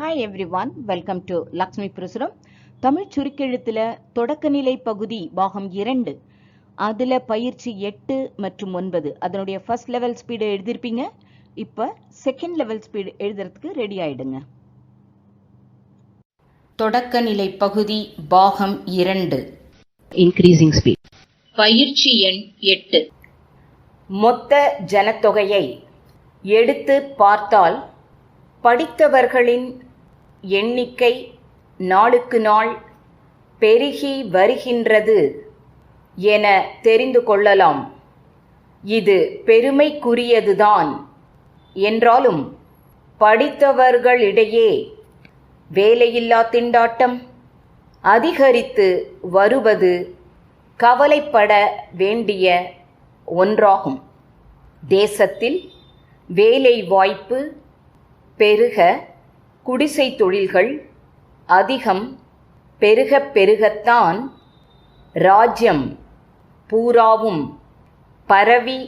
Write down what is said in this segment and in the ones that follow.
Hi everyone welcome to Lakshmi Prasuram Tamil சுருக்கெழுத்தில் தொடக்கநிலை பகுதி பாகம் இரண்டு. அதில் பயிற்சி எட்டு மற்றும் ஒன்பது. அதனுடைய ஃபர்ஸ்ட் லெவல் ஸ்பீடு எழுதியிருப்பீங்க இப்போ செகண்ட் லெவல் ஸ்பீடு எழுதுறதுக்கு ரெடி ஆயிடுங்க. தொடக்கநிலை பகுதி பாகம் இரண்டு. Increasing speed. பயிற்சி எண் எட்டு. மொத்த ஜனத்தொகையை எடுத்து பார்த்தால் படித்தவர்களின் எண்ணிக்கை நாளுக்கு நாள் பெருகி வருகின்றது என தெரிந்து கொள்ளலாம். இது பெருமைக்குரியதுதான். என்றாலும் படித்தவர்களிடையே வேலையில்லா திண்டாட்டம் அதிகரித்து வருவது கவலைப்பட வேண்டிய ஒன்றாகும். தேசத்தில் வேலை வாய்ப்பு பெருக குடிசை தொழில்கள் அதிகம் பெருக பெருகத்தான் ராஜ்யம் பூராவும் பரவி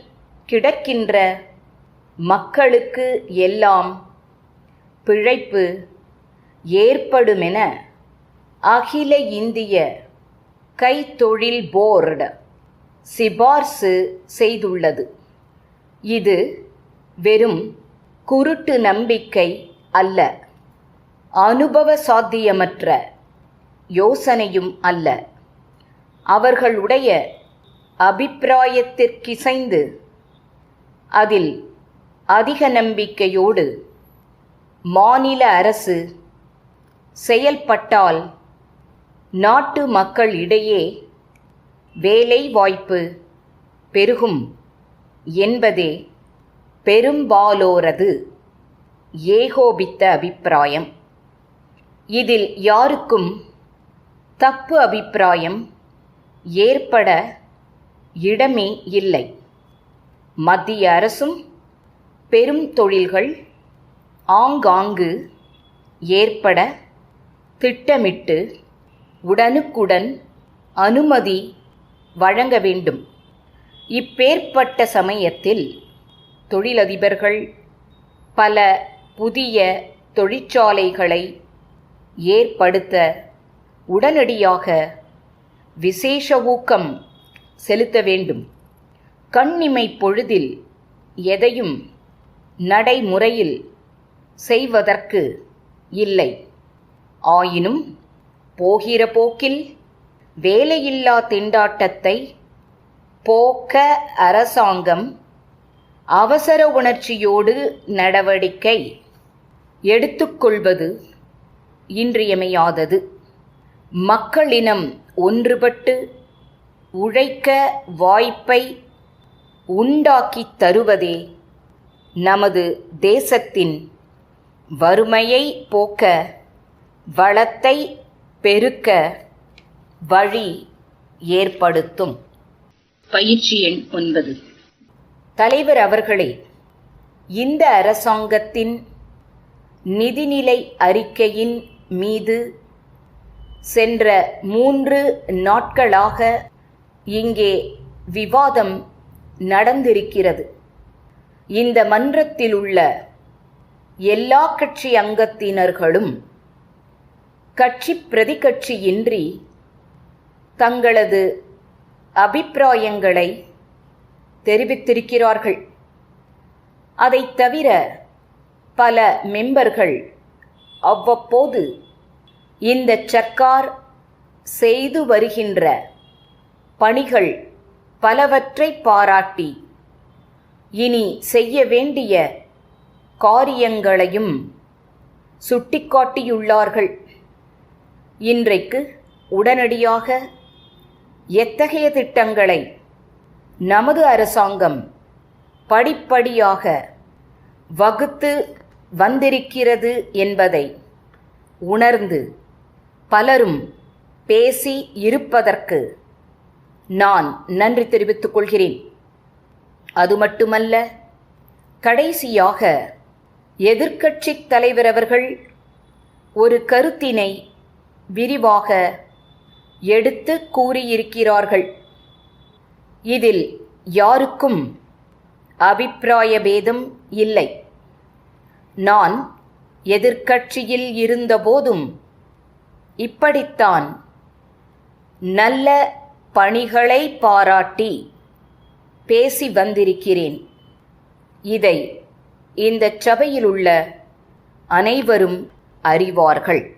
கிடக்கின்ற மக்களுக்கு எல்லாம் பிழைப்பு ஏற்படுமென அகில இந்திய கைத்தொழில் போர்டு சிபார்சு செய்துள்ளது. இது வெறும் குருட்டு நம்பிக்கை அல்ல. அனுபவ சாத்தியமற்ற யோசனையும் அல்ல. அவர்களுடைய அபிப்பிராயத்திற்கிசைந்து அதில் அதிக நம்பிக்கையோடு மாநில அரசு செயல்பட்டால் நாட்டு மக்களிடையே வேலை வாய்ப்பு பெருகும் என்பதே பெரும்பாலோரது ஏகோபித்த அபிப்பிராயம். இதில் யாருக்கும் தப்பு அபிப்பிராயம் ஏற்பட இடமே இல்லை. மத்திய அரசும் பெரும் தொழில்கள் ஆங்காங்கு ஏற்பட திட்டமிட்டு உடனுக்குடன் அனுமதி வழங்க வேண்டும். இப்பேற்பட்ட சமயத்தில் தொழிலதிபர்கள் பல புதிய தொழிற்சாலைகளை ஏற்படுத்த உடனடியாக விசேஷ ஊக்கம் செலுத்த வேண்டும். கண்ணிமை பொழுதில் எதையும் நடைமுறையில் செய்வதற்கு இல்லை. ஆயினும் போகிற போக்கில் வேலையில்லா திண்டாட்டத்தை போக்க அரசாங்கம் அவசர உணர்ச்சியோடு நடவடிக்கை எடுத்துக்கொள்வது இன்றியமையாதது. மக்களினம் ஒன்றுபட்டு உழைக்க வாய்ப்பை உண்டாக்கித் தருவதே நமது தேசத்தின் வறுமையை போக்க வளத்தை பெருக்க வழி ஏற்படுத்தும். பயிற்சி எண் ஒன்பது. தலைவர் அவர்களே இந்த அரசாங்கத்தின் நிதிநிலை அறிக்கையின் மீது சென்ற மூன்று நாட்களாக இங்கே விவாதம் நடந்திருக்கிறது. இந்த மன்றத்தில் உள்ள எல்லா கட்சி அங்கத்தினர்களும் கட்சி பிரதிகட்சியின்றி தங்களது அபிப்பிராயங்களை தெரிவித்திருக்கிறார்கள். அதைத் தவிர பல மெம்பர்கள் அவ்வப்போது இந்த சர்க்கார் செய்து வருகின்ற பணிகள் பலவற்றை பாராட்டி இனி செய்ய வேண்டிய காரியங்களையும் சுட்டிக்காட்டியுள்ளார்கள். இன்றைக்கு உடனடியாக எத்தகைய திட்டங்களை நமது அரசாங்கம் படிப்படியாக வகுத்து வந்திருக்கிறது என்பதை உணர்ந்து பலரும் பேசி இருப்பதற்கு நான் நன்றி தெரிவித்துக் கொள்கிறேன். அது மட்டுமல்ல கடைசியாக எதிர்க்கட்சித் தலைவர் அவர்கள் ஒரு கருத்தினை விரிவாக எடுத்து கூறியிருக்கிறார்கள். இதில் யாருக்கும் அபிப்பிராய பேதம் இல்லை. நான் எதிர்க்கட்சியில் இருந்தபோதும் இப்படித்தான் நல்ல பணிகளை பாராட்டி பேசி வந்திருக்கிறேன். இதை இந்த சபையிலுள்ள அனைவரும் அறிவார்கள்.